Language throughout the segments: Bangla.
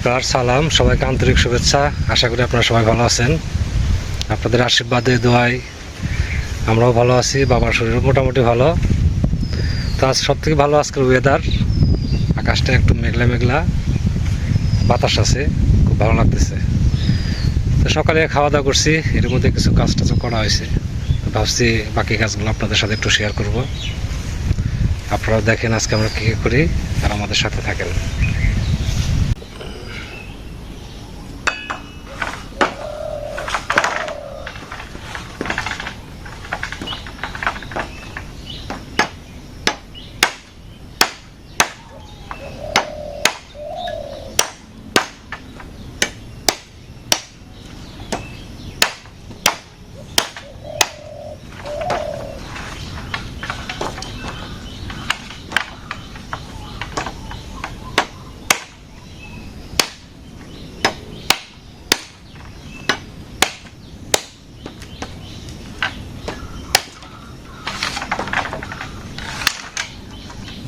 নমস্কার, সালাম, সবাইকে আন্তরিক শুভেচ্ছা। আশা করি আপনারা সবাই ভালো আছেন। আপনাদের আশীর্বাদে দোয়াই আমরাও ভালো আছি, বাবার শরীর মোটামুটি ভালো। তো আজ সব থেকে ভালো আজকের ওয়েদার আকাশটা একটু মেঘলা মেঘলা, বাতাস আছে, খুব ভালো লাগতেছে। তো সকালে খাওয়া দাওয়া করছি, এর মধ্যে কিছু কাজ টাজও করা হয়েছে। ভাবছি বাকি কাজগুলো আপনাদের সাথে একটু শেয়ার করব। আপনারাও দেখেন আজকে আমরা কী করি, আর আমাদের সাথে থাকেন।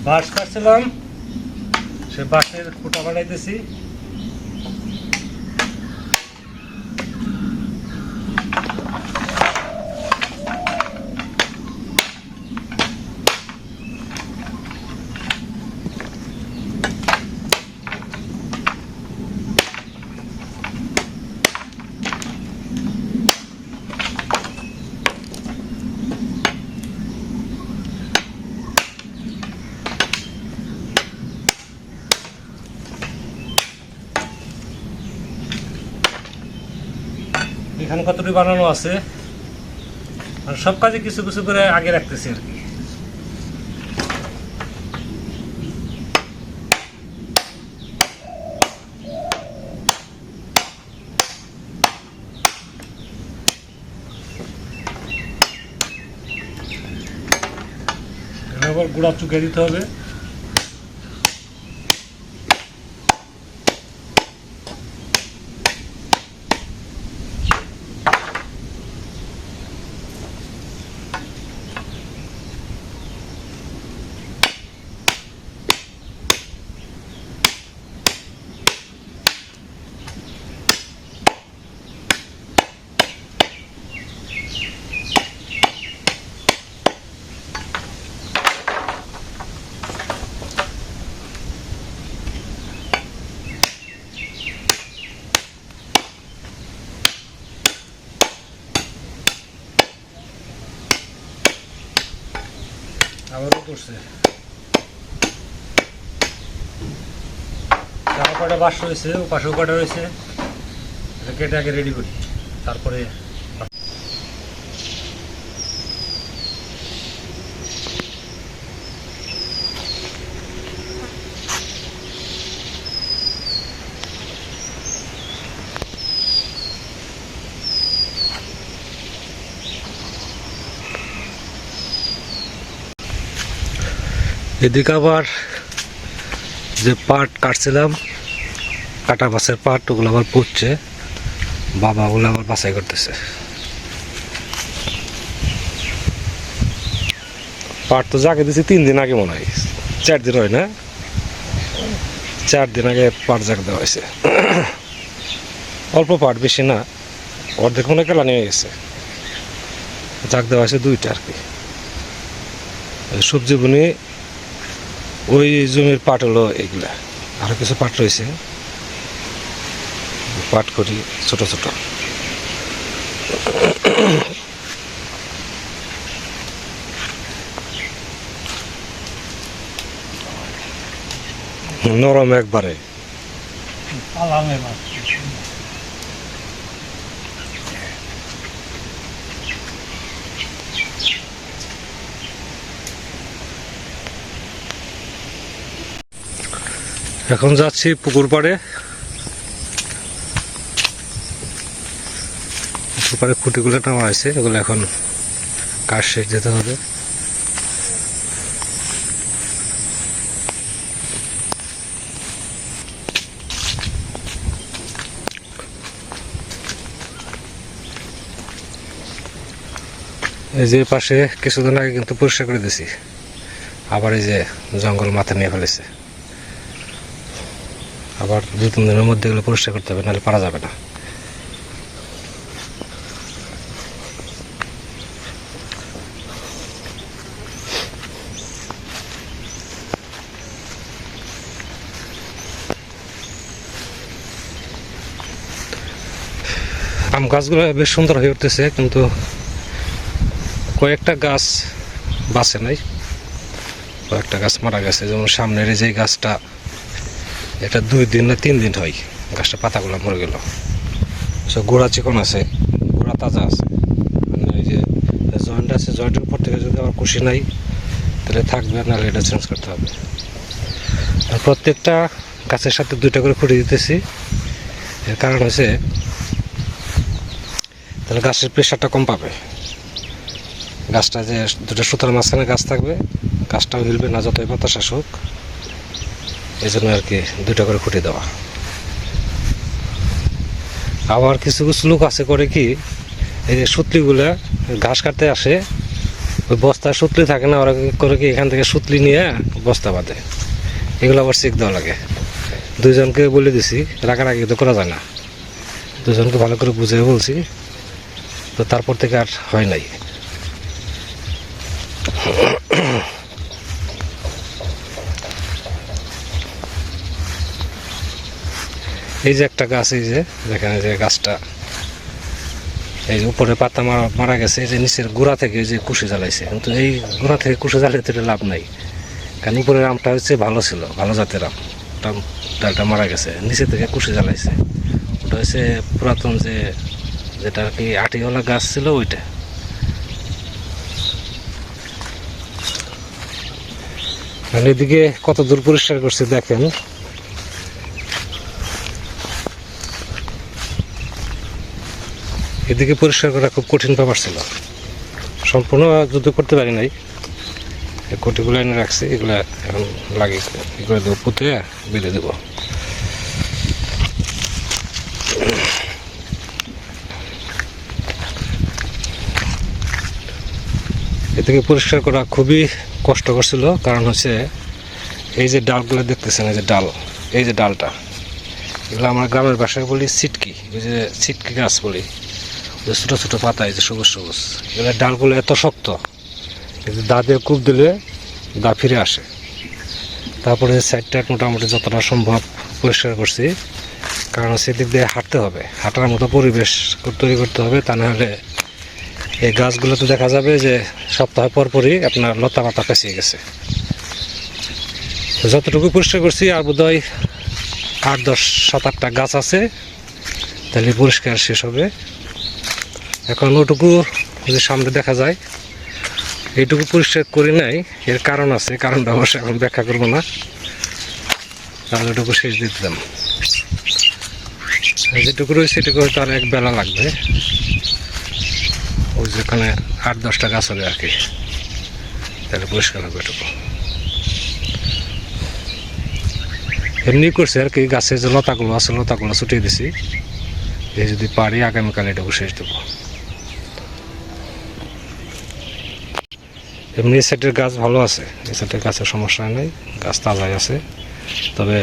বাঁশ কাটছিলাম সে বাসের খুঁটা বানাইতেছি। এখানে কতটি বানানো আছে? আর সব কাজে কিছু কিছু করে আগে রাখতেছি আর কি। আবার গুঁড়া চুকে দিতে হবে। করছে। কটা বাস রয়েছে ও পাশেও কটা রয়েছে কেটে আগে রেডি করি তারপরে এদিকে আবার যে পাট কাটছিলাম, কাটা মাছের পাট, ওগুলো আবার পড়ছে বাবা ওগুলো আবার বাছাই করতেছে। পাট তো জাগে দিয়েছি তিন দিন আগে মনে হয়। চার দিন হয় না? চার দিন আগে পাট জাগ দেওয়া হয়েছে। অল্প পাট, বেশি না। অর্ধেক মনে কেলা নিয়ে গেছে। জাগ দেওয়া হয়েছে দুইটা আর কি। সবজি বুনি ওই জমির পাট হলো এগুলা। আরও কিছু পাট রয়েছে। পাট করি, ছোট ছোট। নরম একবারে। এখন যাচ্ছি পুকুর পাড়ে। পুকুর পাড়ে খুঁটিগুলো নামা আছে এগুলো এখন কাজ শেষ যেতে হবে। এই যে পাশে কিছুদিন আগে কিন্তু পরিষ্কার করে দিছি আবার এই যে জঙ্গল মাথা নিয়ে ফেলেছে। আবার দু, তিন দিনের মধ্যে এগুলো পরিষ্কার করতে হবে, নাহলে পারা যাবে না। আম গাছগুলো বেশ সুন্দর হয়ে উঠতেছে, কিন্তু কয়েকটা গাছ বাঁচে নাই। কয়েকটা গাছ মারা গেছে, যেমন সামনের যে গাছটা এটা দুই দিন না তিন দিন হয়, গাছটা পাতাগুলো মরে গেল। সব গোড়া চিকন আছে, গোড়া তাজা আছে। মানে এই যে জয়েন্ট আছে, জয়েন্টের উপর থেকে যদি আবার খুশি নাই, তাহলে থাকবে, নাহলে এটা চেঞ্জ করতে হবে। আর প্রত্যেকটা গাছের সাথে দুইটা করে খুঁটে দিতেছি। এর কারণ হচ্ছে, তাহলে গাছের প্রেশারটা কম পাবে। গাছটা যে দুটো সুতার মাঝখানে গাছ থাকবে, গাছটাও হিলবে না, যতই বাতাস আসুক। এই জন্য আর কি দুটো করে খুঁটে দেওয়া। আবার কিছু কিছু লোক আছে করে কি, এই যে সুতলিগুলো ঘাস কাটতে আসে, ওই বস্তায় সুতলি থাকে না, ওরা করে কি এখান থেকে সুতলি নিয়ে বস্তা বাঁধে। এগুলো আবার চেক দেওয়া লাগে। দুইজনকে বলে দিছি, রাগারাগি তো করা যায় না। দুজনকে ভালো করে বুঝিয়ে বলছি, তো তারপর থেকে আর হয় নাই। এই যে একটা গাছ, এই যে দেখেন যে গাছটা। এই যে উপরে পাতা মারা মারা গেছে, এই যে নিচের গোড়া থেকে যে কুশি জ্বালাইছে। কিন্তু এই গোড়া থেকে কুশি জ্বালাইতে লাভ নাই। কারণ উপরের আমটা হচ্ছে ভালো ছিল, ভালো জাতের আম। ডালটা মারা গেছে, নিচে থেকে কুশি জ্বালাইছে। ওটা হচ্ছে পুরাতন যে, যেটা আর কি আটিওয়ালা গাছ ছিল ওইটা। এদিকে কত দূর পরিষ্কার করছে দেখেন। এদিকে পরিষ্কার করা খুব কঠিন ব্যাপার ছিল। সম্পূর্ণ যুদ্ধ করতে পারি নাই। কটিগুলো এনে রাখছি, এগুলো এখন লাগে এগুলো দেবো, পুঁতে বেঁধে দেবো। এদিকে পরিষ্কার করা খুবই কষ্টকর ছিল, কারণ হচ্ছে এই যে ডালগুলো দেখতেছেন, এই যে ডাল, এই যে ডালটা, এগুলো আমরা গ্রামের ভাষায় বলি সিটকি ওই যে সিটকি গাছ বলি। যে ছোটো ছোটো পাতা, এই যে সবুজ সবুজ। এগুলো ডালগুলো এত শক্ত কিন্তু দা দিয়ে কূপ দিলে দা ফিরে আসে। তারপরে সাইডটা মোটামুটি যতটা সম্ভব পরিষ্কার করছি, কারণ সেদিক দিয়ে হাঁটতে হবে। হাঁটার মতো পরিবেশ তৈরি করতে হবে, তা নাহলে এই গাছগুলোতে দেখা যাবে যে সপ্তাহ পর পরই আপনার লতা পাতা পেঁচিয়ে গেছে। যতটুকু পরিষ্কার করছি, আর বোধহয় আট, দশ, সাত, আটটা গাছ আছে, তাহলে পরিষ্কার শেষ হবে। এখন ওটুকু যে সামনে দেখা যায়, এইটুকু পরিষ্কার করি নাই, এর কারণ আছে, কারণটা অবশ্যই এখন ব্যাখ্যা করব না। তাহলে ওটুকু শেষ দিয়ে আর যেটুকু রয়েছে সেটুকু হয়তো আর এক বেলা লাগবে। ওই যেখানে আট দশটা গাছ হবে আর কি। তাহলে পরিষ্কার হবে এটুকু। এমনি করছে আর কি, গাছের যে লতাগুলো আছে, লতাগুলো ছুটিয়ে দিছি। যদি পারি, আগামীকাল এটুকু শেষ দেবো। এমনি সাইডের গাছ ভালো আছে এই সাইডের গাছের সমস্যা নেই, গাছ তাজাই আছে। তবে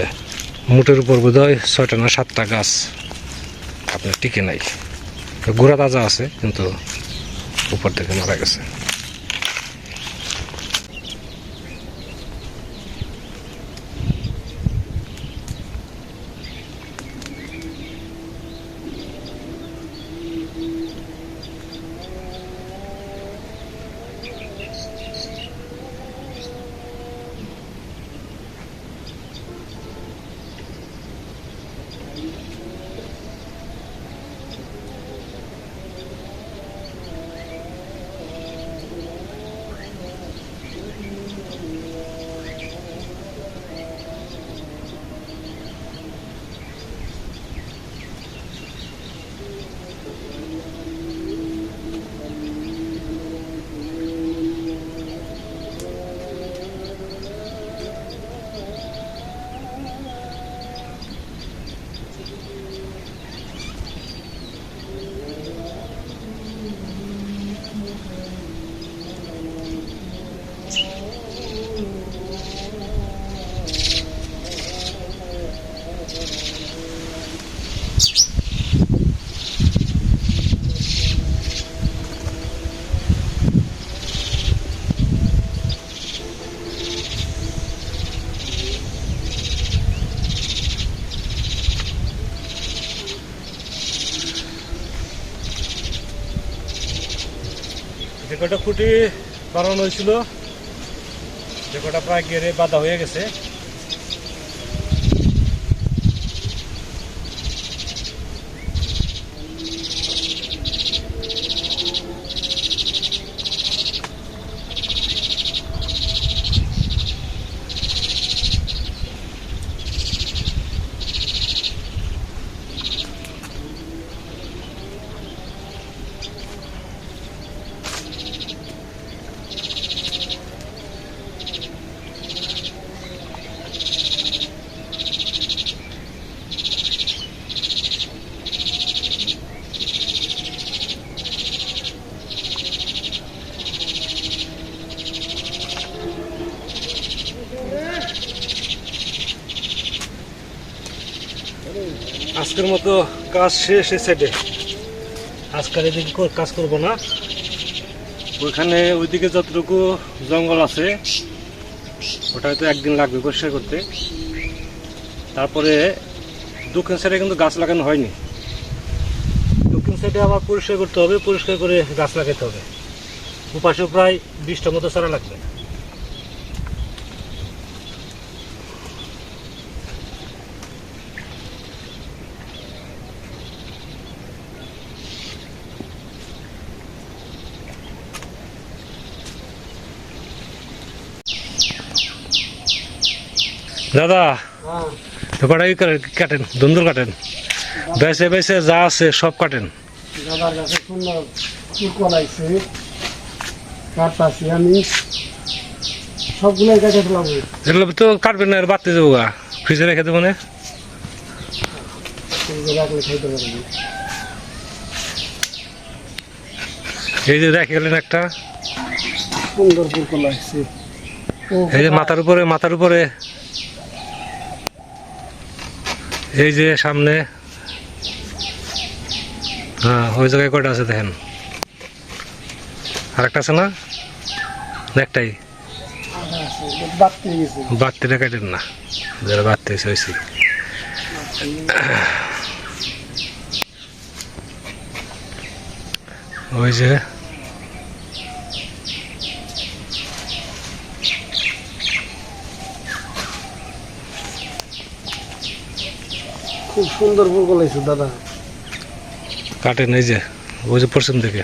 মুটের উপর বোধ হয় ছয়টা না সাতটা গাছ আপনার টিকে নাই। গোড়া তাজা আছে, কিন্তু উপর থেকে মারা গেছে। কটা খুঁটি বানানো হয়েছিল। যে কটা প্রায় গেড়ে বাধা হয়ে গেছে। আজকের মতো কাজ শেষ এই সাইডে আজকাল এদিকে কাজ করব না। ওইখানে ওইদিকে যতটুকু জঙ্গল আছে ওটা হয়তো একদিন লাগবে পরিষ্কার করতে। তারপরে দক্ষিণ সাইডে কিন্তু গাছ লাগানো হয়নি। দক্ষিণ সাইডে আবার পরিষ্কার করতে হবে, পরিষ্কার করে গাছ লাগাতে হবে। ওপাশে প্রায় বিশটা মতো চারা লাগবে। দাদা কাটেন ধুন্দুল কাটেন। বেছে বেছে যা আছে সব কাটেন। দাদার কাছে সুন্দর কুকল আইছে কাটতাছি আমি সবগুলোই কেটে ফেলাম এগুলো তো কাটবেন না আর বাড়তে যাব গা। ফ্রিজে রেখে দেবো না। এই যে রেখে গেলেন একটা। সুন্দর এই যে মাথার উপরে মাথার উপরে। এই যে সামনে হ্যাঁ ওই জায়গায় কয়টা আছে দেখেন? আরেকটা আছে না? একটাই? বাড়তিটা কাটেন না। যারা বাড়তে হয়েছে হয়েছে ওই যে খুব সুন্দর কুকল আইছে দাদা। কাটে এই যে, ওই যে পশ্চিম দিকে।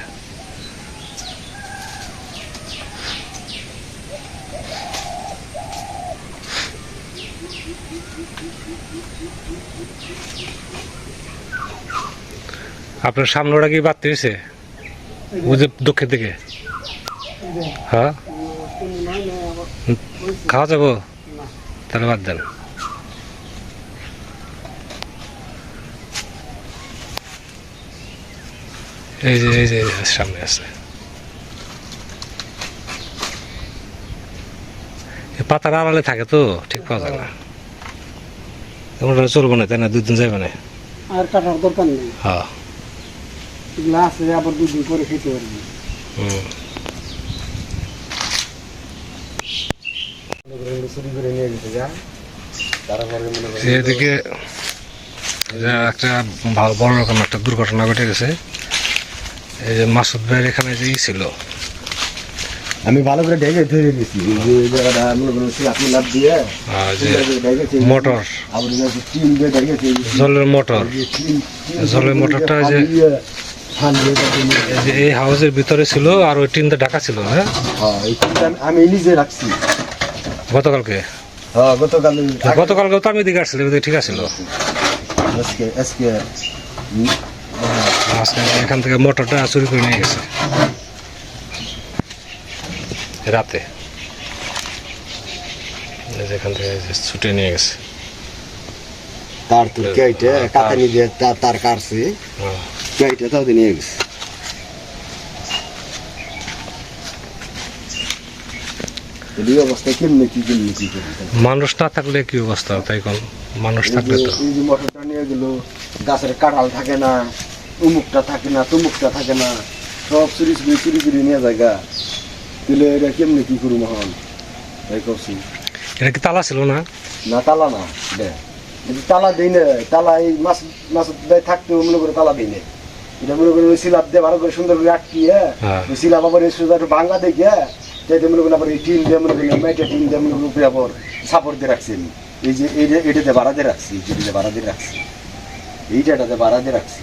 আপনার সামনে ওটা কি বাড়তে হয়েছে? ওই যে দক্ষিণ দিকে। হ্যাঁ? খাওয়া যাব? তাহলে বাদ দেন। এই যে এই যে সামনে আছে পাতার আড়ালে থাকে তো ঠিক পাওয়া যায় না। চলবো না তাই না? দুদিন যাবে না। আর কাটার দরকার নেই। হ্যাঁ। আছে আবার দুদিন পরে খেতে পারবি। করে করে এদিকে একটা ভালো বড় রকম একটা দুর্ঘটনা ঘটে গেছে। এই যে মাসুদ ভাইয়ের এখানে যে ছিল। আমি ভালো করে ডেকে ধরে আপনি লাভ দিয়ে আহ, মোটর। জলের মোটর। জলের মোটরটা যে- এই হাউসের ভিতরে ছিল আর ওই টিনটা ঢাকা ছিল হ্যাঁ? আমি নিজে রাখছি। গতকালকে? হ্যাঁ গতকাল গতকালকে তো আমি দিকে আসছিল এদিকে ঠিক আছিল আজকে আজকে এখান থেকে মোটরটা চুরি করে নিয়ে গেছে। রাতে। এখান থেকে ছুটে নিয়ে গেছে। তার তো কেটে কাতানি দিয়ে তার তার কাটছে। হ্যাঁ। কেটে তাও নিয়ে গেছে। মানুষ না থাকলে কি অবস্থা? তাই কোন মানুষ থাকলে তো। মোটরটা নিয়ে গেল গাছের কাঁঠাল থাকে না। উমুকটা থাকে না তুমুকটা থাকে না। সব চুরি চুরি চুরি চুরি নিয়ে জায়গা তাহলে এটা কেমনি কি করুম এখন? এই করছি এটা কি তালা ছিল না? না তালা না দে। তালা দিই না তালা এই মাছ মাছ মনে করে তালা দিই না। এটা মনে করে ওই সিলাপ দিয়ে ভালো করে সুন্দর করে আটকিয়ে হ্যাঁ। ওই সিলাপ আবার এই সোজা একটু ভাঙ্গা দেখে যাইতে মনে করেন আবার এই টিন দিয়ে মনে করেন মেটে টিন দিয়ে মনে উপরে আবার সাপোর্ট দিয়ে রাখছি এই যে এই যে এটাতে ভাড়া দিয়ে রাখছি এটাতে ভাড়া দিয়ে রাখছি। এইটাতে ভাড়া দিয়ে রাখছি।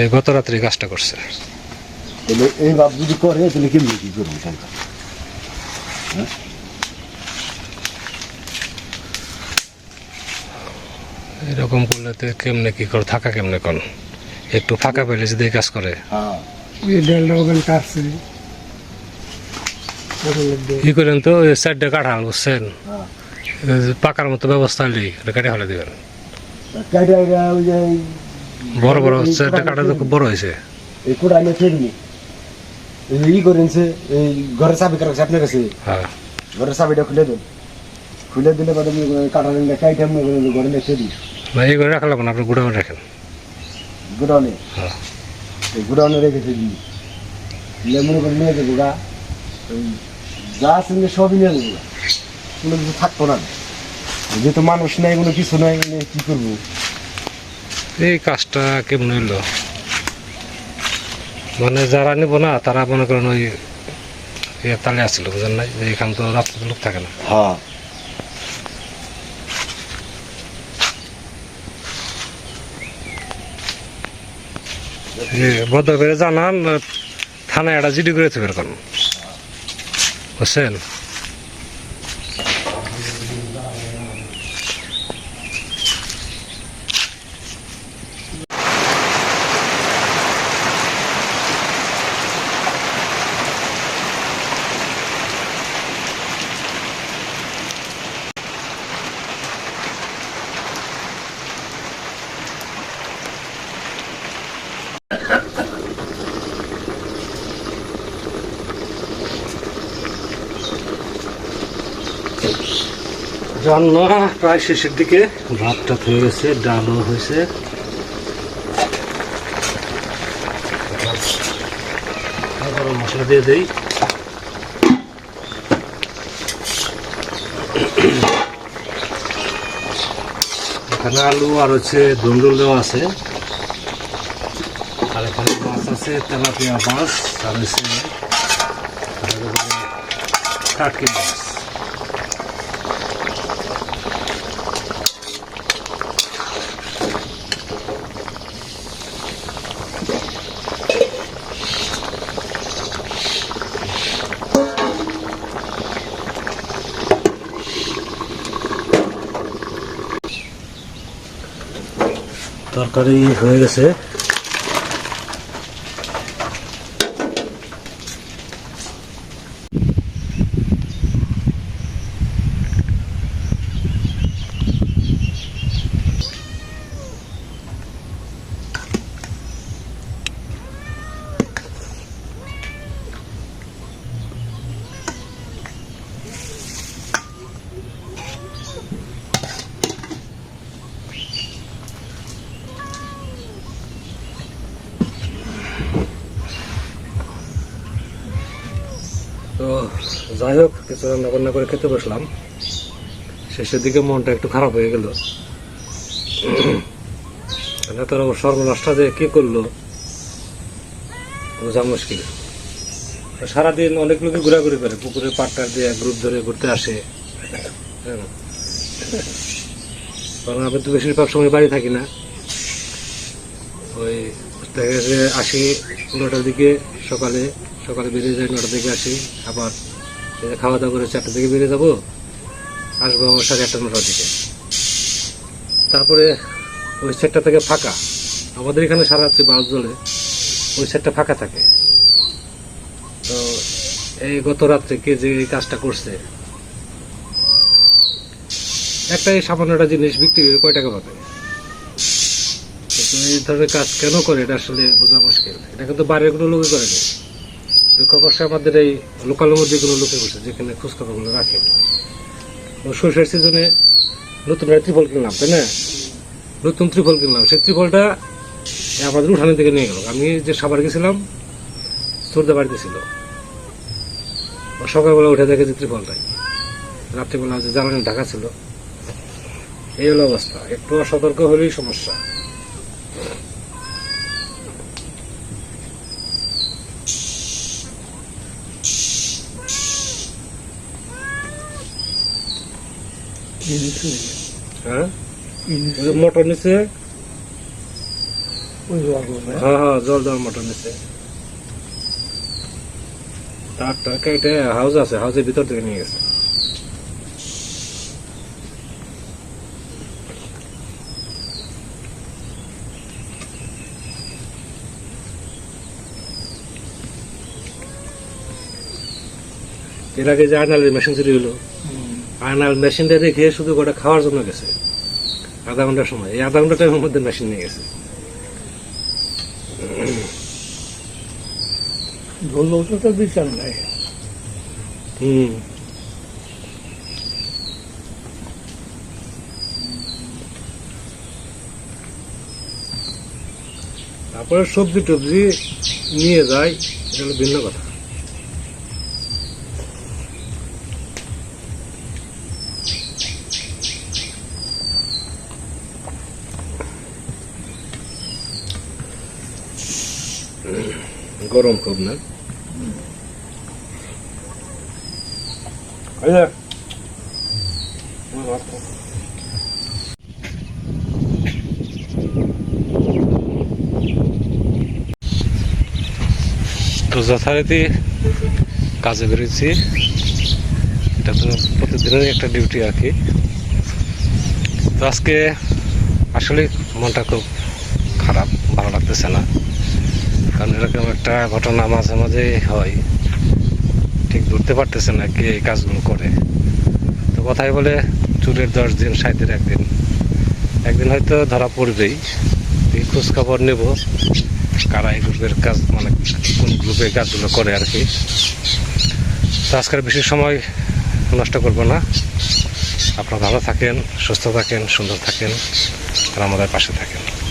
এই গত রাত্রে কাজটা করছে। তাহলে এই ভাব যদি করে তাহলে কেমনি কি করব তাহলে? এরকম করলে তো কেমনে কি করে থাকা কেমনে কোন? একটু ফাঁকা পেলে যদি কাজ করে। হ্যাঁ। কি করেন তো ওই সাইডটা কাঠাল বুঝছেন? হ্যাঁ। পাকার মতো ব্যবস্থা নেই কেটে ফেলে দিবেন। বড় বড় কাটা তো খুব বড় হয়েছে। এই কোটা এই যে ই করেনছে এই ঘরের চাবি কারও আপনার কাছে হ্যাঁ। ঘরের চাবিটা খুলে দেন খুলে দিলে কাটা মনে করেন ঘরে নিয়ে ফেরি না এই করে রাখা লাগবে না আপনি গুঁড়ো করে রাখেন গুড়ানে হ্যাঁ। এই গুড়ানে রেখে ফেলি নিয়ে মনে করে নিয়ে যাব গা যা আছে সবই নিয়ে যাব কোনো কিছু থাকতো না। যেহেতু মানুষ নাই কোনো কিছু নাই কি করব? এই কাজটা কেমন হইল? মানে যারা নিব না তারা মনে করেন ওই তালে আসছিল বুঝেন নাই? যে এখান তো রাত্রে লোক থাকে না। হ্যাঁ। বদ্ধ করে জানান থানায় একটা জিডি করে থাকবে এরকম বুঝছেন? রান্না প্রায় শেষের দিকে। ভাতটা হয়ে গেছে, ডালও হয়েছে। গরম মশলা দিয়ে দেই। এখানে আলু আর হচ্ছে দুন্দুল দেওয়া আছে। আর এখানে মাছ আছে, তেলাপিয়া মাছ, আর হচ্ছে টাটকি মাছ। তরকারি হয়ে গেছে তো যাই হোক কিছু রান্না বান্না করে খেতে বসলাম শেষের দিকে মনটা একটু খারাপ হয়ে গেল। তোর সর্বনাশটা যে কি করল, বোঝা মুশকিল। সারাদিন অনেক লোকে ঘোরাঘুরি করে, পুকুরে পাট্টার দিয়ে গ্রুপ ধরে ঘুরতে আসে। হ্যাঁ। কারণ আমি তো বেশিরভাগ সময় বাড়ি থাকি না। ওই দেখা গেছে আসি নটার দিকে সকালে সকালে বেরিয়ে যাই নটার দিকে আসি। আবার খাওয়া দাওয়া করে চারটার দিকে বেরিয়ে যাব। আসব আমার সাড়ে আটটা নটার দিকে তারপরে ওই সেটটা থেকে ফাঁকা। আমাদের এখানে সারা রাত্রি বাল্ব জ্বলে, ওই সেটটা ফাঁকা থাকে। তো এই গত রাত্রে কে যে এই কাজটা করছে, একটা এই সামান্য একটা জিনিস বিক্রি করে কয় টাকা পাবে? এই ধরনের কাজ কেন করে, এটা আসলে বোঝা মুশকিল। এটা কিন্তু বাইরের কোনো লোকে করে নেই লক্ষ্য করছে আমাদের এই লোকালের মধ্যে কোনো লোকে করছে যেখানে খোঁজখবরগুলো রাখে। সরষের সিজনে নতুন একটা ত্রিফল কিনলাম, তাই না? নতুন ত্রিফল কিনলাম। সেই ত্রিফলটা আমাদের উঠানের দিকে নিয়ে গেল। আমি যে সাবার গেছিলাম চোরদা বাড়িতে ছিল। সকালবেলা উঠে দেখে যে ত্রিফলটাই। রাত্রিবেলা যে জ্বালানি ঢাকা ছিল। এই হলো অবস্থা। একটু অসতর্ক হলেই সমস্যা। হ্যাঁ? মোটর নিচে হ্যাঁ? হ্যাঁ জল জল মোটর নিচে তারটা কেটে হাউস আছে হাউসের ভিতর থেকে নিয়ে গেছে। এর আগে যে আয়নালের মেশিন চুরি হলো। আয়নাল মেশিনটা রেখে শুধু গোটা খাওয়ার জন্য গেছে। আধা ঘণ্টার সময়। এই আধা ঘণ্টা টাইমের মধ্যে মেশিন নিয়ে গেছে। ধরলেও তো বিচার নাই হুম। তারপরে সবজি টবজি নিয়ে যায় এটা ভিন্ন কথা। গরম খুব না। তো যথারীতি কাজে বেরিয়েছি এটা তো প্রতিদিনের একটা ডিউটি আর কি। তো আজকে আসলে মনটা খুব খারাপ ভালো লাগতেছে না। কারণ এরকম একটা ঘটনা মাঝে মাঝে হয়। ঠিক ধরতে পারতেছে না কে এই কাজগুলো করে। তো কথাই বলে চুরের দশ দিন, সাঁইতের একদিন। একদিন হয়তো ধরা পড়বেই। এই খোঁজ খবর নেব, কারা এই গ্রুপের কাজ মানে কোন গ্রুপে কাজগুলো করে আর কি। তো আজকের বেশি সময় নষ্ট করব না। আপনারা ভালো থাকেন, সুস্থ থাকেন, সুন্দর থাকেন, আর আমাদের পাশে থাকেন।